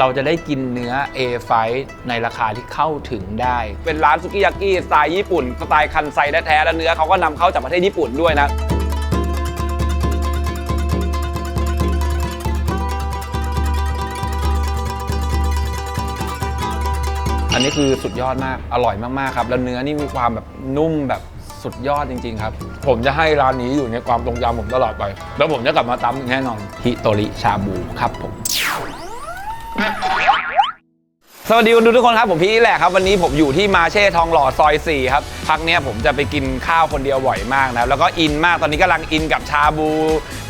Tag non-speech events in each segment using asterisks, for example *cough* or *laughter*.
เราจะได้กินเนื้อ A ไฟในราคาที่เข้าถึงได้ เป็นร้านสุกิยากิสไตล์ญี่ปุ่นสไตล์คันไซแท้ๆแล้วเนื้อเขาก็นำเข้าจากประเทศญี่ปุ่นด้วยนะ อันนี้คือสุดยอดมาก อร่อยมากๆครับ แล้วเนื้อนี่มีความแบบนุ่มแบบสุดยอดจริง ๆ ครับ ผมจะให้ร้านนี้อยู่ในความทรงจำผมตลอดไป แล้วผมจะกลับมาตำอีกแน่นอนฮิโตริชาบูครับผม 哎 *laughs* สวัสดีคุณทุกคนครับ ผมพี่แหละครับ วันนี้ผมอยู่ที่มาเช่ทองหล่อซอย 4 ครับพักเนี้ยผมจะไปกินข้าวคนเดียวบ่อยมากนะแล้วก็อินมากตอนนี้กำลังอินกับชาบู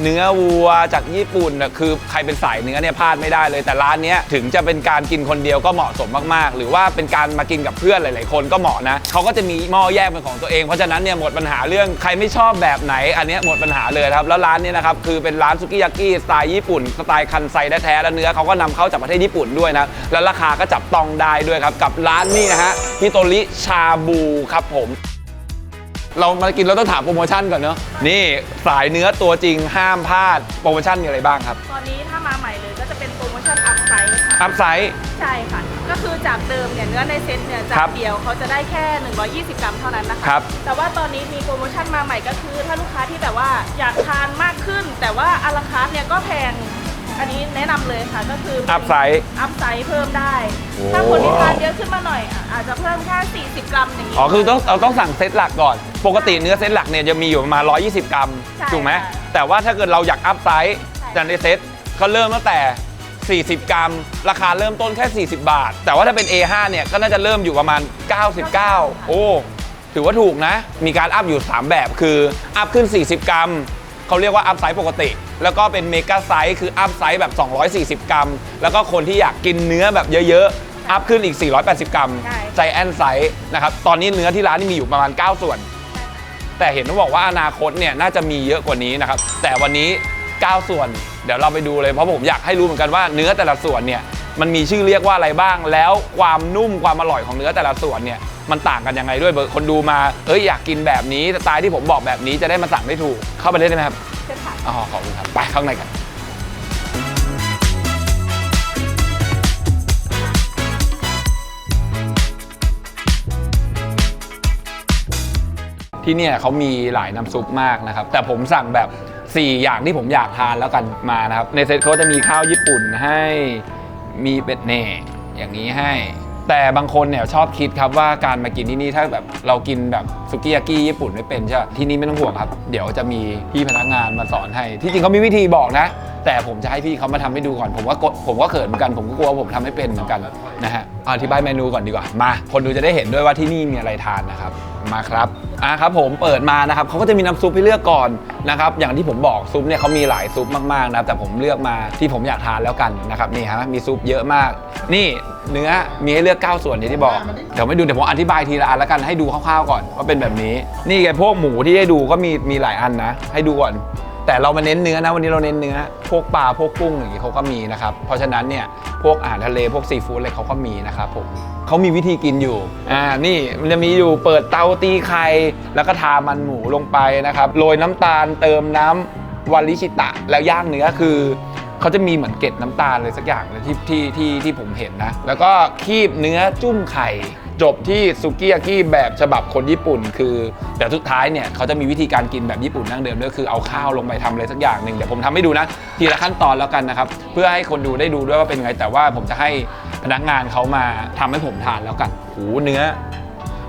เนื้อวัวจากญี่ปุ่นนะคือใครเป็นสายเนื้อเนี่ยพลาดไม่ได้เลยแต่ร้านเนี้ยถึงจะเป็นการกินคนเดียวก็เหมาะสมมากๆ หรือว่าเป็นการมากินกับเพื่อนหลาย ๆ คนก็เหมาะนะเขาก็จะมีหม้อแยกเป็นของตัวเองเพราะฉะนั้นเนี่ยหมดปัญหาเรื่องใครไม่ชอบแบบไหน อันเนี้ยหมดปัญหาเลยครับแล้วร้านเนี้นะครับคือเป็นร้านสุกิยากิสไตล์ญี่ปุ่นสไตล์คันไซแท้ๆแล้วเนื้อเขาก็นำเข้าจากประเทศญี่ปุ่นด้วยนะแล้วราคาก็จับต้องได้ด้วยครับ กับร้านนี้นะฮะฮิโตริชาบูครับผม เรามากินเราต้องถามโปรโมชั่นก่อนเนอะนี่สายเนื้อตัวจริงห้ามพลาดโปรโมชั่นมีอะไรบ้างครับตอนนี้ถ้ามาใหม่เลยก็จะเป็นโปรโมชั่นอัพไซส์ค่ะอัพไซส์ ใช่ค่ะ ก็คือจากเดิมเนี่ยเนื้อในเซ็ตเนี่ยจาครักบเดียวเขาจะได้แค่ 120 กรัมเท่านั้นนะคะ ครับ แต่ว่าตอนนี้มีโปรโมชั่นมาใหม่ก็คือ ถ้าลูกค้าที่แบบว่าอยากทานมากขึ้น แต่ว่าอาราคาร์ทเนี่ยก็แพง อันนี้แนะนำเลยค่ะก็คือเป็นอัพไซส์ อัพไซส์เพิ่มได้ โอ้ ถ้าคนที่ทานเยอะขึ้นมาหน่อยอะอาจจะเพิ่มแค่40 กรัมอย่างนี้อ๋อคือต้องเราต้องสั่งเซตหลักก่อน ปกติเนื้อเซตหลักเนี่ยจะมีอยู่ประมาณ 120 กรัมใช่ถูกไหมค่ะแต่ว่าถ้าเกิดเราอยากอัพไซส์ใช่จากในเซตก็เริ่มตั้งแต่ 40 กรัม ราคาเริ่มต้นแค่ 40 บาท แต่ว่าถ้าเป็น A5 เนี่ยก็น่าจะเริ่มอยู่ประมาณ 99 โอ้ ถือว่าถูกนะ มีการอัพอยู่ 3 แบบคือ อัพขึ้น 40 กรัม เขาเรียกว่าอัพไซส์ปกติ แล้วก็เป็นเมกะไซส์คืออัพไซส์แบบ 240 กรัม แล้วก็คนที่อยากกินเนื้อแบบเยอะๆ อัพขึ้นอีก 480 กรัมใช่ไจแอนไซส์นะครับ ตอนนี้เนื้อที่ร้านนี่มีอยู่ประมาณ 9 ส่วน แต่เห็นว่าบอกว่าอนาคตเนี่ยน่าจะมีเยอะกว่านี้นะครับ แต่วันนี้ 9 ส่วน เดี๋ยวเราไปดูเลยเพราะผมอยากให้รู้เหมือนกันว่าเนื้อแต่ละส่วนเนี่ยมันมีชื่อเรียกว่าอะไรบ้าง แล้วความนุ่มความอร่อยของเนื้อแต่ละส่วนเนี่ย มันต่างกันยังไงด้วยเบอร์คนดูมาเอ้ยอยากกินแบบนี้สไตล์ที่ผมบอกแบบนี้จะได้มาสั่งได้ถูก เข้าไปเลยได้ไหมครับจะถ่ายอ๋อขอบคุณครับไปข้างในกัน ที่เนี่ยเขามีหลายน้ำซุปมากนะครับ แต่ผมสั่งแบบ 4 อย่างที่ผมอยากทานแล้วกันมานะครับ ในเซตเขาจะมีข้าวญี่ปุ่นให้มีเป็ดแหน่อย่างนี้ให้ แต่บางคนเนี่ยชอบคิดครับว่าการมากินที่นี่ถ้าแบบเรากินแบบสุกี้ยากิญี่ปุ่นไม่เป็นใช่ปะที่นี่ไม่ต้องห่วงครับ เดี๋ยวจะมีพี่พนักงานมาสอนให้ ที่จริงเขามีวิธีบอกนะ แต่ผมจะให้พี่เขามาทำให้ดูก่อน ผมว่าผมก็เขินเหมือนกัน ผมก็กลัวว่าผมทำไม่เป็นเหมือนกันนะฮะอธิบายเมนูก่อนดีกว่ามา คนดูจะได้เห็นด้วยว่าที่นี่มีอะไรทานนะครับ มาครับอะครับผมเปิดมานะครับเขาก็จะมีน้ำซุปให้เลือกก่อนนะครับอย่างที่ผมบอกซุปเนี่ยเขามีหลายซุปมากๆนะครับแต่ผมเลือกมาที่ผมอยากทานแล้วกันนะครับนี่ฮะมีซุปเยอะมาก นี่เนื้อมีให้เลือก 9 ส่วนอย่างที่บอกเดี๋ยวไม่ดูเดี๋ยวผมอธิบายทีละอันแล้วกันให้ดูคร่าวๆก่อนว่าเป็นแบบนี้ นี่ไงพวกหมูที่ให้ดูก็มีมีหลายอันนะ ให้ดูก่อน แต่เรามาเน้นเนื้อนะวันนี้เราเน้นเนื้อ พวกปลาพวกกุ้งอย่างนี้เขาก็มีนะครับ เพราะฉะนั้นเนี่ยพวกอาหารทะเลพวกซีฟู้ดอะไรเขาก็มีนะครับผมเขามีวิธีกินอยู่อ่านี่มันจะมีอยู่เปิดเตาตีไข่แล้วก็ทามันหมูลงไปนะครับโรยน้ำตาลเติมน้ำวาลิชิตะแล้วย่างเนื้อคือเขาจะมีเหมือนเกล็ดน้ำตาลเลยสักอย่างเลยที่ที่ที่ที่ผมเห็นนะ แล้วก็คีบเนื้อจุ้มไข่ จบที่ซุกี้ยากิแบบฉบับคนญี่ปุ่น คือเดี๋ยวสุดท้ายเนี่ยเขาจะมีวิธีการกินแบบญี่ปุ่นดั้งเดิมด้วยคือเอาข้าวลงไปทำอะไรสักอย่างหนึ่งเดี๋ยวผมทำให้ดูนะ ทีละขั้นตอนแล้วกันนะครับ เพื่อให้คนดูได้ดูด้วยว่าเป็นไง แต่ว่าผมจะให้พนักงานเขามาทำให้ผมทานแล้วกันโหเนื้อ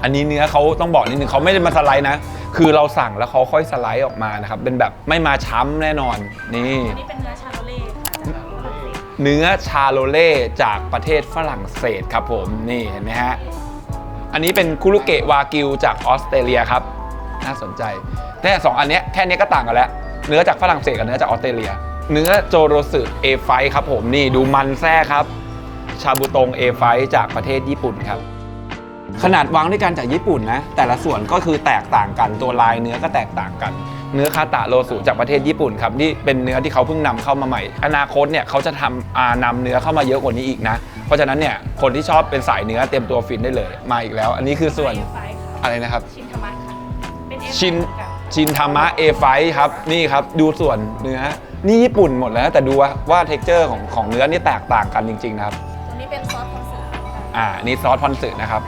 อันนี้เนื้อเขาต้องบอกนิดนึงเขาไม่ได้มาสไลด์นะ คือเราสั่งแล้วเขาค่อยสไลด์ออกมานะครับเป็นแบบไม่มาช้ำแน่นอนนี่ อันนี้เป็นเนื้อชาโรเล่ค่ะจากฝรั่งเศสเนื้อชาโลเล่จากประเทศฝรั่งเศสครับผมนี่เห็นไหมฮะ อันนี้เป็นคุรุเกะวากิวจากออสเตรเลียครับ น่าสนใจแต่สองอันนี้แค่นี้ก็ต่างกันแล้ว เนื้อจากฝรั่งเศสกับเนื้อจากออสเตรเลีย เนื้อโจโรสึเอไฟครับผมนี่ดูมันแท้ครับ ชาบูตงเอไฟจากประเทศญี่ปุ่นครับ ขนาดวางด้วยกันจากญี่ปุ่นนะแต่ละส่วนก็คือแตกต่างกันตัวลายเนื้อก็แตกต่างกัน เนื้อคาตะโรสุจากประเทศญี่ปุ่นครับนี่เป็นเนื้อที่เขาเพิ่งนำเข้ามาใหม่ อนาคตเนี่ยเขาจะทำอ่านำเนื้อเข้ามาเยอะกว่านี้อีกนะ เพราะฉะนั้นเนี่ยคนที่ชอบเป็นสายเนื้อเตรียมตัวฟินได้เลยมาอีกแล้ว อันนี้คือส่วนเอไฟค่ะอะไรนะครับ ชินธรรมะค่ะเป็น A5 ชินเหมือกัชินธรรมะเอไฟครับนี่ครับดูส่วนเนื้อนี่ญี่ปุ่นหมดแล้วนะแต่ดูว่าว่าเท็กเจอร์ของของเนื้อนี่แตกต่างกันจริงๆนะครับตัวนี้เป็นซอสคอนเสิร์ตค่ะอ่านี่ซอสพอนสึนะครับ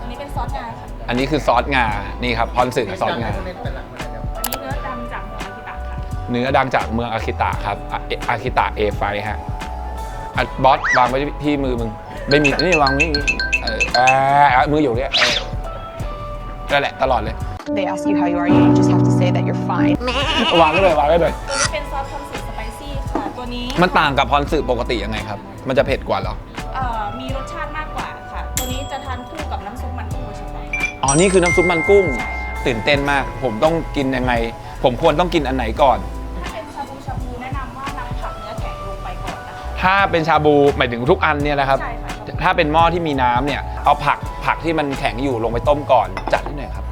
ตัวนี้เป็นซอสงาค่ะอันนี้คือซอสงานี่ครับพอนสึกับซอสงา เนื้อดังจากเมืองอาคิตะครับอาอาคิตะเอไฟฮะอะบอสวางไว้ที่มือมึงไม่มีนี่วางนี่เอออ่าอะมืออยู่เนี่ยเออนั่นแหละตลอดเลย They ask you how you are, you just have to say that you're fine. วางไว้เลยวางไว้เลย ตัวนี้เป็นซอสคอนเสิร์ตสไปซี่ค่ะ ตัวนี้มันต่างกับพอนสึปกติยังไงครับ มันจะเผ็ดกว่าเหรอ เอ่อมีรสชาติมากกว่าค่ะ ตัวนี้จะทานคู่กับน้ำซุปมันกุ้งโดยเฉพาะค่ะ อ๋อ นี่คือน้ำซุปมันกุ้งใช่ค่ะตื่นเต้นมาก ผมต้องกินยังไง ผมควรต้องกินอันไหนก่อนถ้าเป็น ถ้าเป็นชาบูหมายถึงทุกอันเนี่ยนะครับ ใช่ค่ะ ถ้าเป็นหม้อที่มีน้ำเนี่ย เอาผักผักที่มันแข็งอยู่ลงไปต้มก่อน จัดที่ไหนอยครับ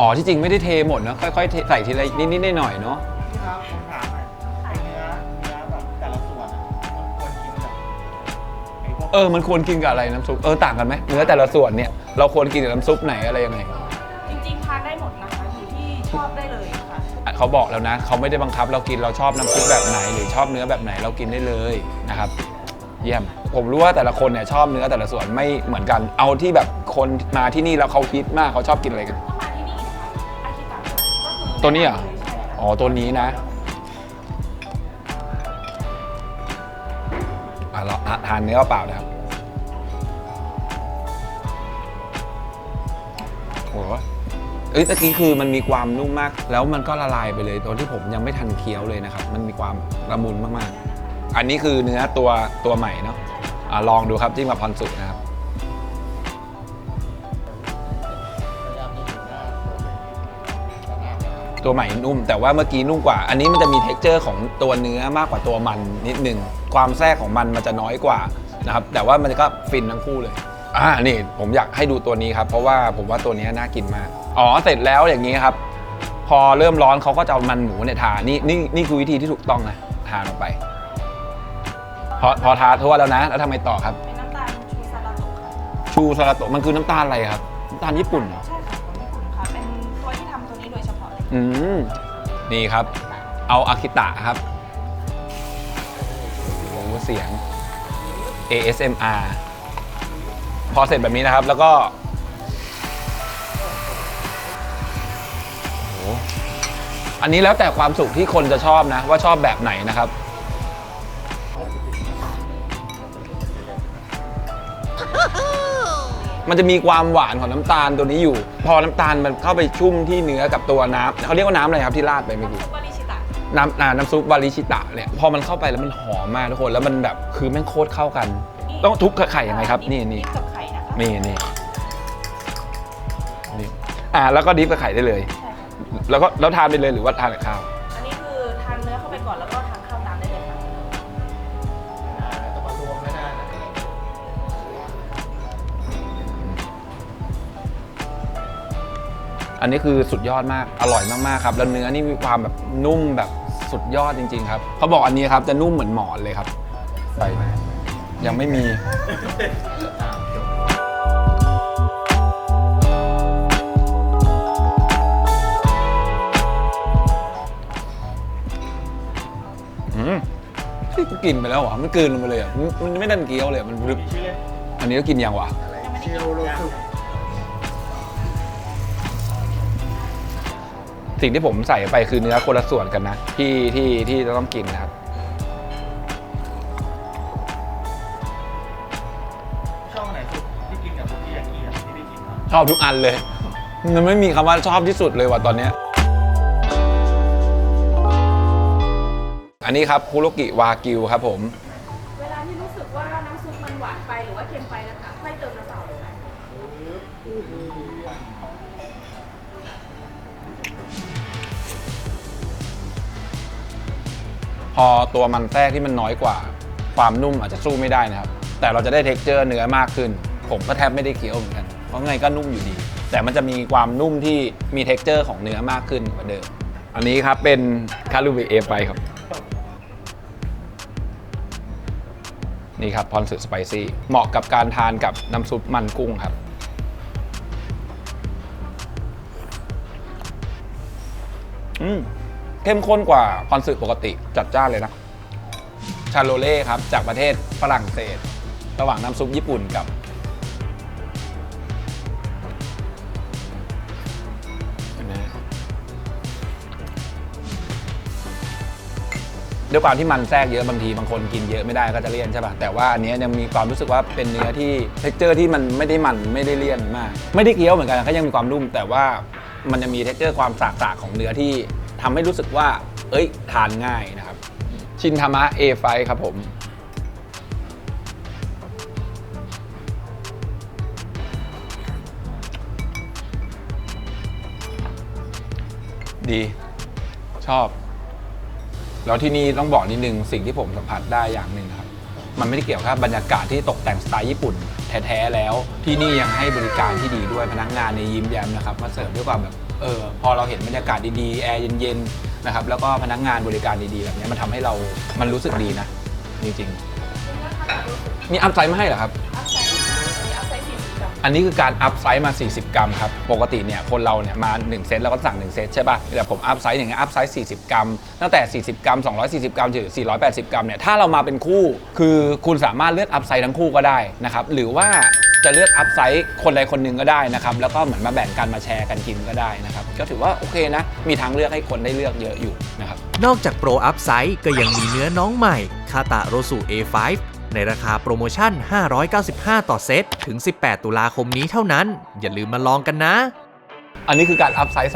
อ๋อที่จริงไม่ได้เทหมดนะค่อยๆเทใส่ทีละนิดๆหน่อยๆเนาะ พี่ครับผมถามหน่อยไอ้เนื้อเนื้อแบบแต่ละส่วนอะมันควรกินแบบไอ้พวกเออ มันควรกินกับอะไรน้ำซุป เออ ต่างกันไหมเนื้อแต่ละส่วนเนี่ย เราควรกินกับน้ำซุปไหนอะไรยังไง จริงๆทานได้หมดนะคะอยู่ที่ชอบได้เลยค่ะ เขาบอกแล้วนะเขาไม่ได้บังคับเรากินเราชอบน้ำซุปแบบไหน หรือชอบเนื้อแบบไหนเรากินได้เลยนะครับ เยี่ยม ผมรู้ว่าแต่ละคนเนี่ยชอบเนื้อแต่ละส่วนไม่เหมือนกัน เอาที่แบบคนมาที่นี่แล้วเขาคิดมากเขาชอบกินอะไรกัน ตัวนี้เหรอใช่ค่ะอ๋อตัวนี้นะอะเราทานเนื้อเปล่านะครับโอ้ เอ้ยตะกี้คือมันมีความนุ่มมาก แล้วมันก็ละลายไปเลยตอนที่ผมยังไม่ทันเคี้ยวเลยนะครับ มันมีความละมุนมากๆ อันนี้คือเนื้อตัวตัวใหม่เนาะอะลองดูครับที่มาพรสุนะครับ ตัวใหม่นุ่ม แต่ว่าเมื่อกี้นุ่มกว่า อันนี้มันจะมีเท็กเจอร์ของตัวเนื้อมากกว่าตัวมันนิดนึง ความแทรกของมันมันจะน้อยกว่านะครับ แต่ว่ามันก็ฟินทั้งคู่เลย อ่านี่ผมอยากให้ดูตัวนี้ครับ เพราะว่าผมว่าตัวนี้น่ากินมาก อ๋อเสร็จแล้วอย่างนี้ครับ พอเริ่มร้อนเขาก็จะเอามันหมูเนี่ยทานี่นี่นี่คือวิธีที่ถูกต้องนะทาลงไป พอพอทาทั่วแล้วนะ แล้วทำไมต่อครับ เป็นน้ำตาลชูซาลาโตะค่ะชูซาลาโตะมันคือน้ำตาลอะไรครับน้ำตาลญี่ปุ่นเหรอใช่ค่ะของญี่ปุ่นค่ะเป็นตัวที่ทำตัวนี้โดยเฉพาะเลยอืมนี่ครับ เอาอาคิตะครับโอ้โหเสียง ASMR พอเสร็จแบบนี้นะครับ แล้วก็โอ้โหอันนี้แล้วแต่ความสุขที่คนจะชอบนะ ว่าชอบแบบไหนนะครับ มันจะมีความหวานของน้ำตาลตัวนี้อยู่ พอน้ำตาลมันเข้าไปชุ่มที่เนื้อกับตัวน้ำเขาเรียกว่าน้ำอะไรครับที่ราดไปเมื่อกี้ซุปวาริชิตะน้ำอ่าน้ำซุปวาริชิตะเนี่ยพอมันเข้าไปแล้วมันหอมมากทุกคนแล้วมันแบบคือแม่งโคตรเข้ากัน ต้องทุบกับไข่ยังไงครับ นี่นี่ดิบกับไข่ นะคะนี่นี่นี่อ่าแล้วก็ดิฟกับไข่ได้เลย ใช่ค่ะแล้วก็แล้วทานไปเลยหรือว่าทานกับข้าว อันนี้คือทานเนื้อเข้าไปก่อนแล้วก็ทานข้าวตามได้เลยค่ะแต่มารวมไม่ได้นะอันนี้คือสุดยอดมาก อร่อยมาก ๆ ครับ แล้วเนื้อนี่มีความแบบนุ่มแบบสุดยอดจริง ๆ ครับ เขาบอกอันนี้ครับจะนุ่มเหมือนหมอนเลยครับใส่ไหมยังไม่มี ที่กูกินไปแล้วเหรอมันกลืนลงไปเลยอะมันมันไม่ดันเกี๊ยวเลยอะมันรึบมีชื่อเล่นอันนี้ก็กินยังวะอะไรเชียวโรสุสิ่งที่ผมใส่ไปคือเนื้อคนละส่วนกันนะที่ที่ที่จะต้องกินนะครับ ชอบอันไหนสุดที่กินกับพวกที่ยากิอะที่ได้กินอะชอบทุกอันเลย มันไม่มีคำว่าชอบที่สุดเลยว่ะตอนเนี้ย อันนี้ครับคุโรกิวากิวครับผม เวลาที่รู้สึกว่าน้ำซุปมันหวานไปหรือว่าเค็มไปนะคะค่อยเติมน้ำเปล่าเลยค่ะพอตัวมันแทรกที่มันน้อยกว่า ความนุ่มอาจจะสู้ไม่ได้นะครับ แต่เราจะได้เท็กเจอร์เนื้อมากขึ้น ผมก็แทบไม่ได้เคี้ยวเหมือนกัน เพราะไงก็นุ่มอยู่ดี แต่มันจะมีความนุ่มที่มีเท็กเจอร์ของเนื้อมากขึ้นกว่าเดิม อันนี้ครับเป็นคารูบิเอไฟครับ นี่ครับพอนสึสไปซี่เหมาะกับการทานกับน้ำซุปมันกุ้งครับ อืมเข้มข้นกว่าคอนสึปกติจัดจ้านเลยนะชาโลเล่ครับ จากประเทศฝรั่งเศส ระหว่างน้ำซุปญี่ปุ่นกับ ด้วยความที่มันแทรกเยอะบางทีบางคนกินเยอะไม่ได้ก็จะเลี่ยนใช่ป่ะแต่ว่าอันเนี้ยยังมีความรู้สึกว่าเป็นเนื้อที่เท็กเจอร์ที่มันไม่ได้มันไม่ได้เลี่ยนมาก ไม่ได้เคี้ยวเหมือนกันก็ยังมีความนุ่ม แต่ว่ามันจะมีเท็กเจอร์ความสากๆของเนื้อที่ทำให้รู้สึกว่า เอ้ยทานง่ายนะครับ ชินทามะ A5 ครับผม ดี ชอบ แล้วที่นี่ต้องบอกนิดนึงสิ่งที่ผมสัมผัสได้อย่างหนึ่งครับ มันไม่ได้เกี่ยวกับบรรยากาศที่ตกแต่งสไตล์ญี่ปุ่นแท้ๆแล้ว ที่นี่ยังให้บริการที่ดีด้วยพนักงานในยิ้มแย้มนะครับมาเสิร์ฟด้วยความแบบเออพอเราเห็นบรรยากาศดีๆแอร์เย็นๆนะครับแล้วก็พนักงานบริการดีๆแบบนี้มันทำให้เรามันรู้สึกดีนะจริงๆ มีอัพไซด์มาให้เหรอครับ อันนี้คือการอัพไซส์มา 40 กรัมครับ ปกติเนี่ยคนเราเนี่ยมา 1 เซตแล้วก็สั่ง 1 เซตใช่ป่ะ แต่ผมอัพไซส์อย่างเงี้ยอัพไซส์ 40 กรัม ตั้งแต่ 40 กรัม 240 กรัมถึง480 กรัมเนี่ย ถ้าเรามาเป็นคู่คือคุณสามารถเลือกอัพไซส์ทั้งคู่ก็ได้นะครับ หรือว่าจะเลือกอัพไซส์คนใดคนหนึ่งก็ได้นะครับ แล้วก็เหมือนมาแบ่งกันมาแชร์กันกินก็ได้นะครับ ก็ถือว่าโอเคนะ มีทางเลือกให้คนได้เลือกเยอะอยู่นะครับ นอกจากโปรอัพไซด์ก็ยังมีเนื้อน้องใหม่คาตะโรสุ A5 ในราคาโปรโมชั่น 595 ต่อเซต ถึง 18 ตุลาคมนี้เท่านั้น อย่าลืมมาลองกันนะ อันนี้คือการอัพไซส์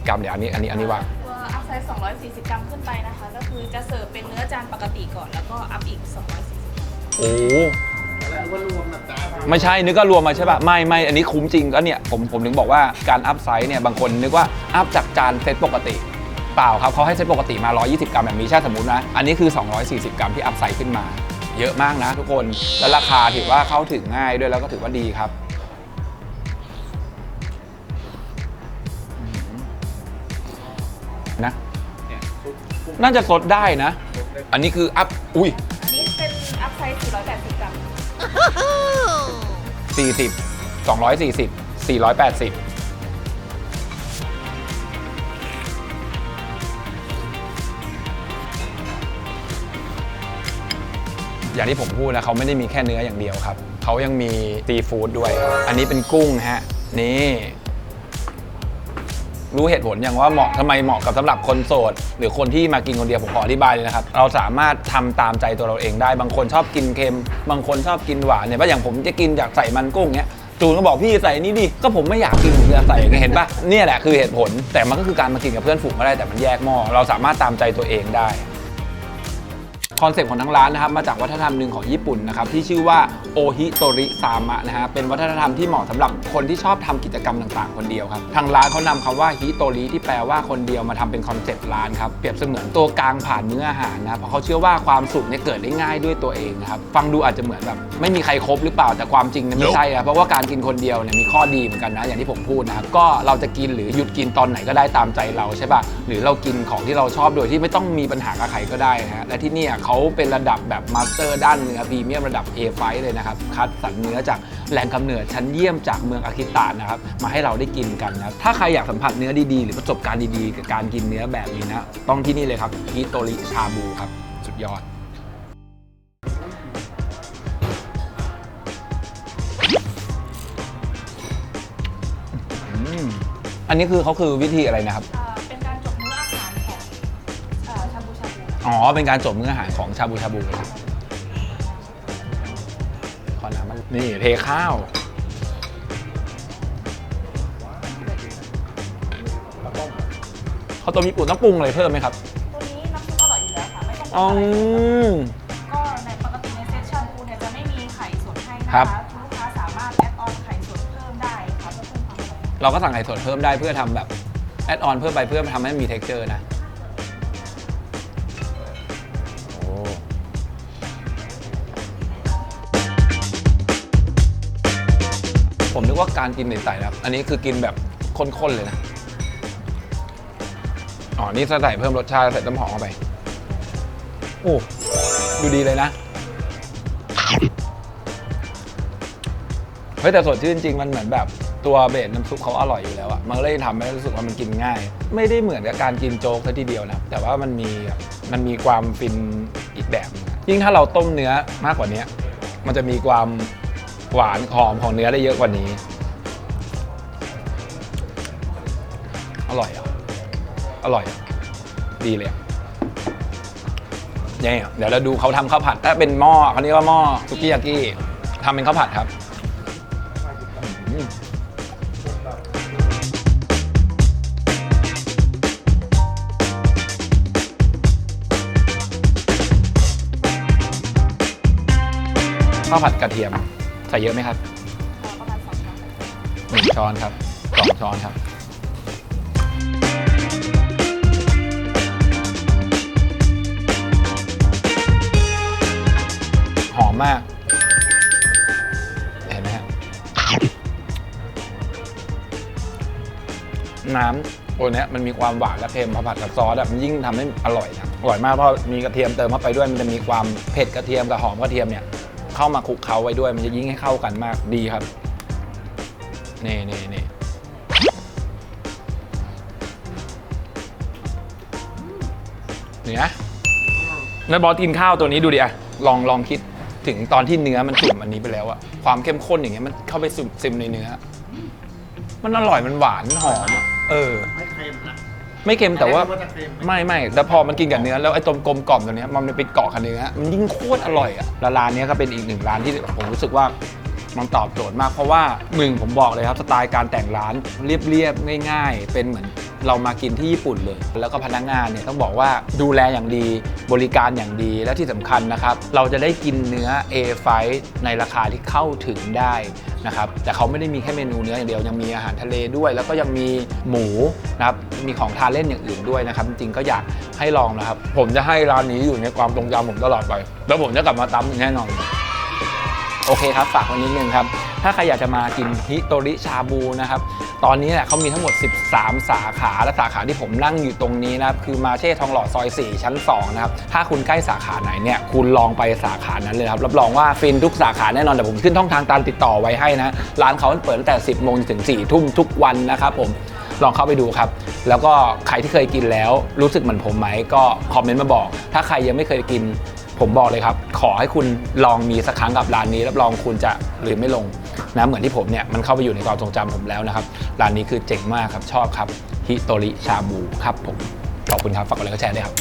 240 กรัมเดี๋ยวอันนี้อันนี้อันนี้ว่า ตัวอัพไซส์240 กรัมขึ้นไปนะคะ ก็คือจะเสิร์ฟเป็นเนื้อจานปกติก่อน แล้วก็อัพอีก 240กรัมโอ้ไม่ใช่นึกก็รวมมาใช่ป่ะไม่ไม่อันนี้คุ้มจริงก็เนี่ยผมผมถึงบอกว่าการอัพไซส์เนี่ยบางคนนึกว่าอัพจากจานเซตปกติ เปล่าครับเขาให้เซตปกติมา 120 กรัมแบบนี้ใช่สมมตินะ อันนี้คือ 240 กรัมที่อัพไซส์ขึ้นมา เยอะมากนะทุกคน แล้วราคาถือว่าเข้าถึงง่ายด้วยแล้วก็ถือว่าดีครับนะน่าจะสดได้นะ อันนี้คืออัพ อุ้ย อันนี้เป็นอัพไซส์480กรัม40 240 480 อย่างที่ผมพูดนะเขาไม่ได้มีแค่เนื้ออย่างเดียวครับ เขายังมีซีฟู้ดด้วยอันนี้เป็นกุ้งฮะ นี่ รู้เหตุผลอย่างว่าเหมาะทำไมเหมาะกับสำหรับคนโสด หรือคนที่มากินคนเดียวผมขออธิบายเลยนะครับ เราสามารถทำตามใจตัวเราเองได้ บางคนชอบกินเค็ม บางคนชอบกินหวานเนี่ยว่าอย่างผมจะกินอยากใส่มันกุ้งเนี้ยจูนก็บอกพี่ใส่นี่ดิก็ผมไม่อยากกินผมจะใส่ไงเห็นปะเนี่ยแหละคือเหตุผลแต่มันก็คือการมากินกับเพื่อนฝูงก็ได้แต่มันแยกหม้อเราสามารถตามใจตัวเองได้ คอนเซ็ปต์ของทั้งร้านนะครับมาจากวัฒนธรรมหนึ่งของญี่ปุ่นนะครับที่ชื่อว่าโอฮิโตริซามะนะฮะเป็นวัฒนธรรมที่เหมาะสำหรับคนที่ชอบทำกิจกรรมต่างๆ คนเดียวครับทางร้านเขานำคำว่าฮิโตริที่แปลว่าคนเดียวมาทำเป็นคอนเซ็ปต์ร้านครับเปรียบเสมือนตัวกลางผ่านเนื้ออาหารนะเพราะเขาเชื่อว่าความสุขเนี่ยเกิดได้ง่ายด้วยตัวเองนะครับฟังดูอาจจะเหมือนแบบไม่มีใครครบหรือเปล่าแต่ความจริงเนี่ยไม่ใช่อะเพราะว่าการกินคนเดียวเนี่ยมีข้อดีเหมือนกันนะอย่างที่ผมพูดนะครับก็เราจะกินหรือหยุดกินตอนไหนก็ได้ตามใจเราใช่ป่ะหรือเรากินของที่เราชอบโดยที่ไม่ต้องมีปัญหากับใครก็ได้นะฮะและที่เนี่ยเขาเป็นระดับแบบมาสเตอร์ด้านเนื้อพรีเมียมระดับ A5 เลยนะครับ คัดสรรเนื้อจากแหล่งกำเนิดชั้นเยี่ยมจากเมืองอาคิตะนะครับ มาให้เราได้กินกันนะครับถ้าใครอยากสัมผัสเนื้อดีๆ หรือประสบการณ์ดีๆ กับการกินเนื้อแบบนี้นะ ต้องที่นี่เลยครับฮิโตริชาบูครับ สุดยอดอันนี้คือเขาคือวิธีอะไรนะครับ อ๋อ เป็นการจบมื้ออาหารของชาบูชาบูนะครับขอน้ำมันนี่เทข้าว ข้าวต้มญี่ปุ่นต้องปรุงอะไรเพิ่มไหมครับ ตัวนี้น้ำซุปอร่อยอยู่แล้วค่ะ ไม่ต้องปรุอ๋งอ อะไรเลยก็ในปกติในเซตชาบูเนี่ยจะไม่มีไข่สดให้นะครัคะบ ลูกค้าสามารถแอดออนไข่สดเพิ่มได้ค่ะเพื่อเพิ่มความอร่อยเราก็สั่งไข่สดเพิ่มได้เพื่อทำแบบ แอดออนเพิ่มไปเพื่อทำให้มี t e x t อร์นะ ผมนึกว่าการกินใส่ๆนะครับ อันนี้คือกินแบบข้นๆเลยนะ อ๋อ นี่ใส่เพิ่มรสชาติใส่ต้นหอมเข้าไป โอ้ดูดีเลยนะ เฮ้ย แต่สดชื่นจริงมันเหมือนแบบตัวเบสน้ำซุปเขาอร่อยอยู่แล้วอะมันเลยทำให้รู้สึกว่ามันกินง่าย ไม่ได้เหมือนกับการกินโจ๊กซะทีเดียวนะ แต่ว่ามันมีมันมีความฟินอีกแบบ ยิ่งถ้าเราต้มเนื้อมากกว่านี้ มันจะมีความ หวานหอมของเนื้อได้เยอะกว่านี้ อร่อยอะ อร่อยอะดีเลยอะเนี่ยเดี๋ยวเราดูเขาทำข้าวผัด ถ้าเป็นหม้อเขาเรียกว่าหม้อสุกี้ยากิทำเป็นข้าวผัดครับข้าวผัดกระเทียม ส่เยอะไหมครับประมาณสองช้อนหนึ่งช้อนครับสองช้อนครับ หอมมาก เห็นไหมฮะน้ำตัวเนี้ยมันมีความหวานและเค็มพอผัดกับซอสอะมันยิ่งทำให้อร่อยนะอร่อยมากเพราะมีกระเทียมเติมเข้าไปด้วยมันจะมีความเผ็ดกระเทียมกับหอมกระเทียมเนี่ย เข้ามาคลุกเคล้าไว้ด้วย มันจะยิ่งให้เข้ากันมากดีครับนี่นี่นี่เนี่ยแล้วบอสกินข้าวตัวนี้ดูดิอะลองลองคิดถึงตอนที่เนื้อมันจุ่มอันนี้ไปแล้วอะความเข้มข้นอย่างเงี้ยมันเข้าไปซึมในเนื้อ มันอร่อยมันหวานมันหอมเออ ไม่เค็มแต่ว่าอันนี้จะเค็ม ไม่ไม่แต่พอมันกินกับเนื้อแล้วไอ้ตมกลมกล่อมตัวเนี้ยมันไปเกาะกับเนื้อมันยิ่งโคตรอร่อยอะแล้วร้านเนี้ยก็เป็นอีกหนึ่งร้านที่ผมรู้สึกว่ามันตอบโจทย์มากเพราะว่าหนึ่งผมบอกเลยครับสไตล์การแต่งร้านเรียบๆง่าย ๆ เป็นเหมือน เรามากินที่ญี่ปุ่นเลย แล้วก็พนักงานเนี่ยต้องบอกว่าดูแลอย่างดีบริการอย่างดีและที่สำคัญนะครับ เราจะได้กินเนื้อ A5 ในราคาที่เข้าถึงได้นะครับแต่เขาไม่ได้มีแค่เมนูเนื้ออย่างเดียวยังมีอาหารทะเลด้วย แล้วก็ยังมีหมูนะครับมีของทานเล่นอย่างอื่นด้วยนะครับจริงๆก็อยากให้ลองนะครับ ผมจะให้ร้านนี้อยู่ในความทรงจำผมตลอดไป แล้วผมจะกลับมาตำอีกแน่นอนโอเคครับฝากไว้นิดนึงครับ ถ้าใครอยากจะมากินฮิโตริชาบูนะครับ ตอนนี้เนี่ยเขามีทั้งหมด 13 สาขา และสาขาที่ผมนั่งอยู่ตรงนี้นะครับ คือมาเช่ทองหล่อซอย 4 ชั้น 2 นะครับ ถ้าคุณใกล้สาขาไหนเนี่ย คุณลองไปสาขานั้นเลยครับ รับรองว่าฟินทุกสาขาแน่นอน แต่ผมขึ้นช่องทางการติดต่อไว้ให้นะ ร้านเขาเปิดตั้งแต่ 10 โมงถึง 4 ทุ่มทุกวันนะครับผม ลองเข้าไปดูครับ แล้วก็ใครที่เคยกินแล้วรู้สึกเหมือนผมไหมก็คอมเมนต์มาบอก ถ้าใครยังไม่เคยกิน ผมบอกเลยครับ ขอให้คุณลองมีสักครั้งกับร้านนี้ รับรองคุณจะลืมไม่ลง นะเหมือนที่ผมเนี่ยมันเข้าไปอยู่ในความทรงจำผมแล้วนะครับร้านนี้คือเจ๋งมากครับชอบครับฮิโตริชาบูครับผมขอบคุณครับฝากกดไลค์กดแชร์ด้วยครับ